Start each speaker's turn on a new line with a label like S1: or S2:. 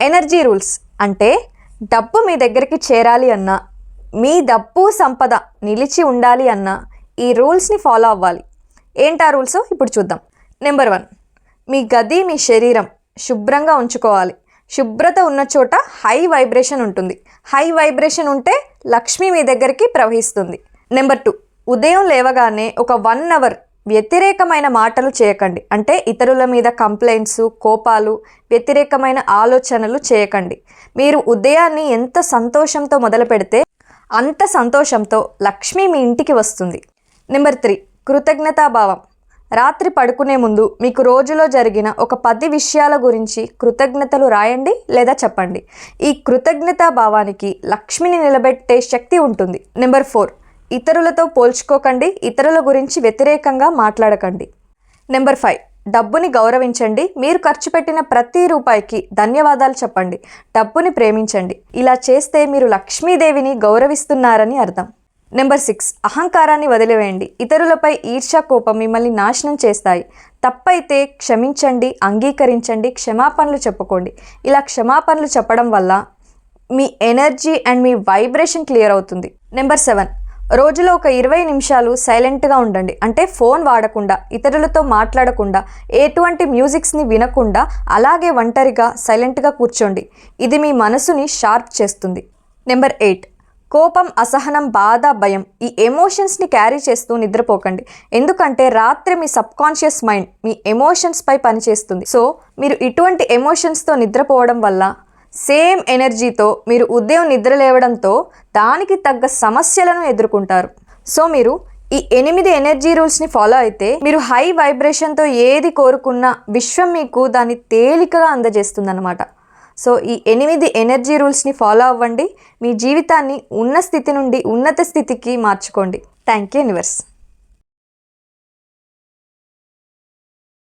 S1: Energy rules అంటే డబ్బు మీ దగ్గరికి చేరాలి అన్నా మీ డబ్బు సంపద నిలిచి ఉండాలి అన్నా ఈ రూల్స్ని ఫాలో అవ్వాలి. ఏంటా రూల్స్? ఇప్పుడు చూద్దాం. నెంబర్ వన్ మీ గది మీ శరీరం శుభ్రంగా ఉంచుకోవాలి. శుభ్రత ఉన్న చోట హై వైబ్రేషన్ ఉంటుంది. హై వైబ్రేషన్ ఉంటే లక్ష్మి మీ దగ్గరికి ప్రవహిస్తుంది. నెంబర్ టూ ఉదయం లేవగానే ఒక వన్ అవర్ వ్యతిరేకమైన మాటలు చేయకండి. అంటే ఇతరుల మీద కంప్లైంట్స్ కోపాలు వ్యతిరేకమైన ఆలోచనలు చేయకండి. మీరు ఉదయాన్ని ఎంత సంతోషంతో మొదలు పెడితే అంత సంతోషంతో లక్ష్మి మీ ఇంటికి వస్తుంది. నెంబర్ త్రీ కృతజ్ఞతాభావం. రాత్రి పడుకునే ముందు మీకు రోజులో జరిగిన ఒక పది విషయాల గురించి కృతజ్ఞతలు రాయండి లేదా చెప్పండి. ఈ కృతజ్ఞతా భావానికి లక్ష్మిని నిలబెట్టే శక్తి ఉంటుంది. నెంబర్ ఫోర్ ఇతరులతో పోల్చుకోకండి ఇతరుల గురించి వ్యతిరేకంగా మాట్లాడకండి. నెంబర్ ఫైవ్ డబ్బుని గౌరవించండి. మీరు ఖర్చు పెట్టిన ప్రతి రూపాయికి ధన్యవాదాలు చెప్పండి. డబ్బుని ప్రేమించండి. ఇలా చేస్తే మీరు లక్ష్మీదేవిని గౌరవిస్తున్నారని అర్థం. నెంబర్ సిక్స్ అహంకారాన్ని వదిలివేయండి. ఇతరులపై ఈర్ష్య కోపం మిమ్మల్ని నాశనం చేస్తాయి. తప్పైతే క్షమించండి అంగీకరించండి క్షమాపణలు చెప్పుకోండి. ఇలా క్షమాపణలు చెప్పడం వల్ల మీ ఎనర్జీ అండ్ మీ వైబ్రేషన్ క్లియర్ అవుతుంది. నెంబర్ సెవెన్ రోజులో ఒక ఇరవై నిమిషాలు సైలెంట్గా ఉండండి. అంటే ఫోన్ వాడకుండా ఇతరులతో మాట్లాడకుండా ఎటువంటి మ్యూజిక్స్ని వినకుండా అలాగే ఒంటరిగా సైలెంట్గా కూర్చోండి. ఇది మీ మనసుని షార్ప్ చేస్తుంది. Number eight. కోపం అసహనం బాధ భయం ఈ ఎమోషన్స్ని క్యారీ చేస్తూ నిద్రపోకండి. ఎందుకంటే రాత్రి మీ సబ్కాన్షియస్ మైండ్ మీ ఎమోషన్స్పై పనిచేస్తుంది. సో మీరు ఇటువంటి ఎమోషన్స్తో నిద్రపోవడం వల్ల సేమ్ ఎనర్జీతో మీరు ఉదయం నిద్ర లేవడంతో దానికి తగ్గ సమస్యలను ఎదుర్కొంటారు. సో మీరు ఈ ఎనిమిది ఎనర్జీ రూల్స్ని ఫాలో అయితే మీరు హై వైబ్రేషన్తో ఏది కోరుకున్నా విశ్వం మీకు దాన్ని తేలికగా అందజేస్తుందన్నమాట. సో ఈ ఎనిమిది ఎనర్జీ రూల్స్ని ఫాలో అవ్వండి. మీ జీవితాన్ని ఉన్న స్థితి నుండి ఉన్నత స్థితికి మార్చుకోండి. Thank you universe.